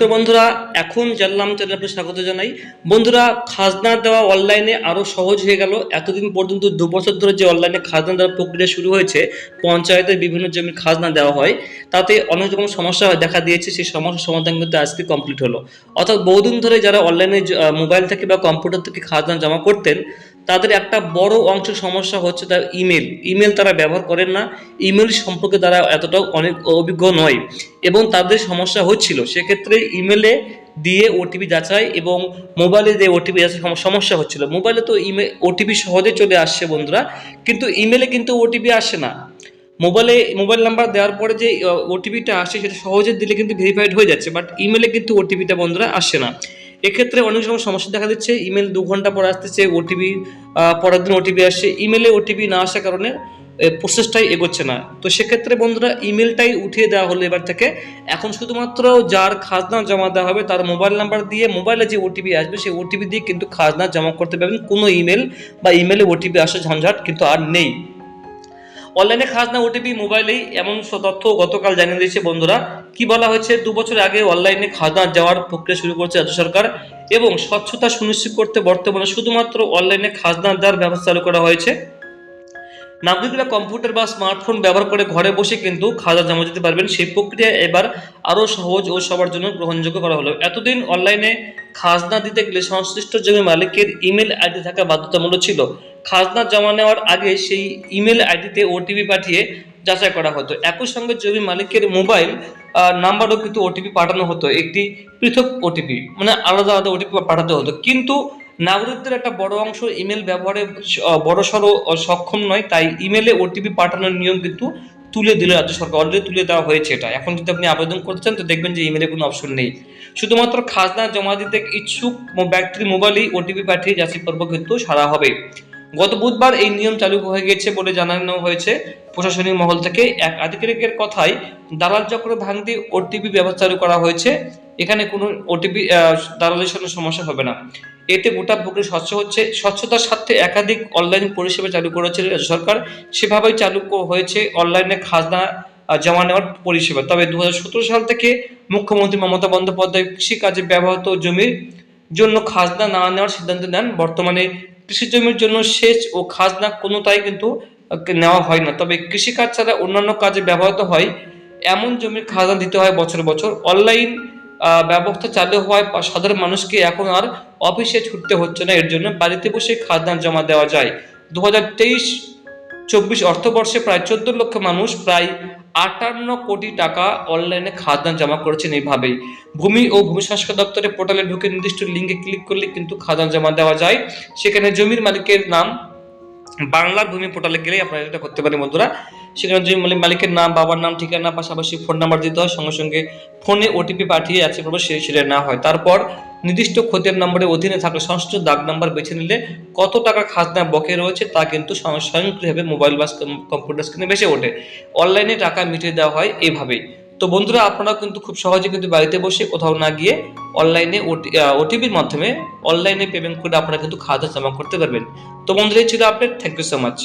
তো বন্ধুরা, এখন জানলাম চ্যানেলে আপনাকে স্বাগত জানাই। বন্ধুরা, খাজনা দেওয়া অনলাইনে আরও সহজ হয়ে গেল। এতদিন পর্যন্ত দু বছর ধরে যে অনলাইনে খাজনা দেওয়ার প্রক্রিয়া শুরু হয়েছে, পঞ্চায়েতের বিভিন্ন জমির খাজনা দেওয়া হয়। তাতে অনেক রকম সমস্যা দেখা দিয়েছে, সেই সমস্যার সমাধান কিন্তু আজকে কমপ্লিট হলো। অর্থাৎ বহুদিন ধরে যারা অনলাইনে মোবাইল থেকে বা কম্পিউটার থেকে খাজনা জমা করতেন তাদের একটা বড় অংশ সমস্যা হচ্ছে তার ইমেল। ইমেল তারা ব্যবহার করেন না। ইমেল সম্পর্কে তারা এতটাও অনেক অভিজ্ঞ নয়। এবং তাদের সমস্যা হচ্ছিল, সেক্ষেত্রে ইমেলে দিয়ে ওটিপি যাচাই এবং মোবাইলে দিয়ে ওটিপি যাচাই সমস্যা হচ্ছিল। মোবাইলে তো ইমেল ওটিপি সহজে চলে আসছে বন্ধুরা। কিন্তু ইমেলে কিন্তু ওটিপি আসে না। মোবাইলে, মোবাইল নাম্বার দেওয়ার পরে যে ওটিপিটা আসে, সেটা সহজে দিলে কিন্তু ভেরিফাইড হয়ে যাচ্ছে। বাট ইমেলে কিন্তু ওটিপিটা বন্ধুরা আসে না। এক্ষেত্রে অনেক সময় সমস্যা দেখা দিচ্ছে ইমেল দু ঘণ্টা পর আসতেছে ওটিপি পরের দিন ওটিপি আসছে ইমেলে ওটিপি না আসার কারণে প্রসেসটাই এগোচ্ছে না। তো সেক্ষেত্রে বন্ধুরা ইমেলটাই উঠিয়ে দেওয়া হলো এবার থেকে। এখন শুধুমাত্র যার খাজনা জমা দেওয়া হবে, তার মোবাইল নাম্বার দিয়ে মোবাইলে যে ওটিপি আসবে, সেই ওটিপি দিয়ে কিন্তু খাজনা জমা করতে পারবেন। কোনো ইমেল বা ইমেলে ওটিপি আসা ঝঞ্ঝাট কিন্তু আর নেই। অনলাইনে খাজনা ওটিপি মোবাইলেই এমন তথ্য গতকাল জানিয়ে দিয়েছে বন্ধুরা। কি বলা হয়েছে? দু বছর আগে অনলাইনে খাজনা যাওয়ার প্রক্রিয়া শুরু করছে রাজ্য সরকার এবং স্বচ্ছতা সুনিশ্চিত করতে বর্তমানে শুধুমাত্র অনলাইনে খাজনা দেওয়ার ব্যবস্থা চালু করা হয়েছে। নাগরিকরা কম্পিউটার বা স্মার্টফোন ব্যবহার করে ঘরে বসে কিন্তু খাজা জমা দিতে পারবেন। সেই প্রক্রিয়া এবার আরও সহজ ও সবার জন্য গ্রহণযোগ্য করা হলো। এতদিন অনলাইনে খাজনা দিতে গেলে সংশ্লিষ্ট জমি মালিকের ইমেল আইডি থাকা বাধ্যতামূলক ছিল। খাজনা জমা নেওয়ার আগে সেই ইমেল আইডিতে ওটিপি পাঠিয়ে যাচাই করা হতো। একই সঙ্গে জমি মালিকের মোবাইল নাম্বারও কিন্তু ওটিপি পাঠানো হতো। একটি পৃথক ওটিপি মানে আলাদা আলাদা ওটিপি পাঠাতে হতো। কিন্তু নাগরিকদের একটা বড় অংশ ইমেল ব্যবহারে বড়সড় সক্ষম নয়, তাই ইমেলে ওটিপি পাঠানোর নিয়ম কিন্তু তুলে দিল রাজ্য সরকার অলরেডি তুলে দেওয়া হয়েছে এটা। এখন যদি আপনি আবেদন করতে চান, তো দেখবেন যে ইমেলে কোনো অপশন নেই। শুধুমাত্র খাজনা জমা দিতে ইচ্ছুক ব্যক্তির মোবাইলেই ওটিপি পাঠিয়ে যাচাই পর্ব কিন্তু সারা হবে। গত বুধবার এই নিয়ম চালু হয়ে গেছে বলে জানানো হয়েছে। প্রশাসনিক মহল থেকে এক আধিকারিকের কথায় দালাল চক্র ভাঙতে ওটিপি ব্যবস্থা চালু করা হয়েছে। এখানে কোনো ওটিপি দালালের সাথে সমস্যা হবে না। এতে গোটা প্রক্রিয়া স্বচ্ছ হচ্ছে। স্বচ্ছতার স্বার্থে একাধিক অনলাইন পরিষেবা চালু করেছে রাজ্য সরকার। সেভাবেই চালু হয়েছে অনলাইনে খাজনা জমা নেওয়ার পরিষেবা। তবে দু হাজার সতেরো সাল থেকে মুখ্যমন্ত্রী মমতা বন্দ্যোপাধ্যায় কৃষিকাজে ব্যবহৃত জমির জন্য খাজনা না নেওয়ার সিদ্ধান্ত নেন বর্তমানে কৃষি জমির জন্য সেচ ও খাজনা কোনোটাই কিন্তু নেওয়া হয় না। তবে কৃষিকাজ ছাড়া অন্যান্য কাজে ব্যবহৃত হয়, এমন জমির খাজনা দিতে হয় বছর বছর। অনলাইন ব্যবস্থা চালু হওয়ায় সাধারণ মানুষকে এখন আর অফিসে ছুটতে হচ্ছে না। এর জন্য বাড়িতে বসে খাজনা জমা দেওয়া যায়। দু হাজার তেইশ চব্বিশ অর্থবর্ষে প্রায় চোদ্দ লক্ষ মানুষ প্রায় আটান্ন কোটি টাকা অনলাইনে খাদান জমা করেছেন এইভাবেই ভূমি ও ভূমি সংস্কার দপ্তরের পোর্টালে ঢুকে নির্দিষ্ট লিঙ্কে ক্লিক করলে কিন্তু খাদান জমা দেওয়া যায়। সেখানে জমির মালিকের নাম, বাংলা ভূমি পোর্টালে গেলেই আপনারা এটা করতে পারেন বন্ধুরা। সেখানে জমি মালিক- মালিকের নাম, বাবার নাম, ঠিকানা, পাশাপাশি ফোন নাম্বার দিতে হয়। সঙ্গে সঙ্গে ফোনে ওটিপি পাঠিয়ে যাচ্ছে পর্ব সে সেটা না হয়। তারপর নির্দিষ্ট খতিয়ান নম্বরের অধীনে থাকলে সংশ্লিষ্ট দাগ নাম্বার বেছে নিলে কত টাকা খাজনা বকে রয়েছে তা কিন্তু স্বয়ংক্রিয়ভাবে মোবাইল বা কম্পিউটার স্ক্রিনে ভেসে ওঠে। অনলাইনে টাকা মিটিয়ে দেওয়া হয় এভাবেই। তো বন্ধুরা আপনারা কিন্তু খুব সহজে কিন্তু বাড়িতে বসে কোথাও না গিয়ে অনলাইনে ওটিপির মাধ্যমে অনলাইনে পেমেন্ট করে আপনারা কিন্তু খাজনা জমা করতে পারবেন। তো বন্ধুরা, এই ছিল update. Thank you so much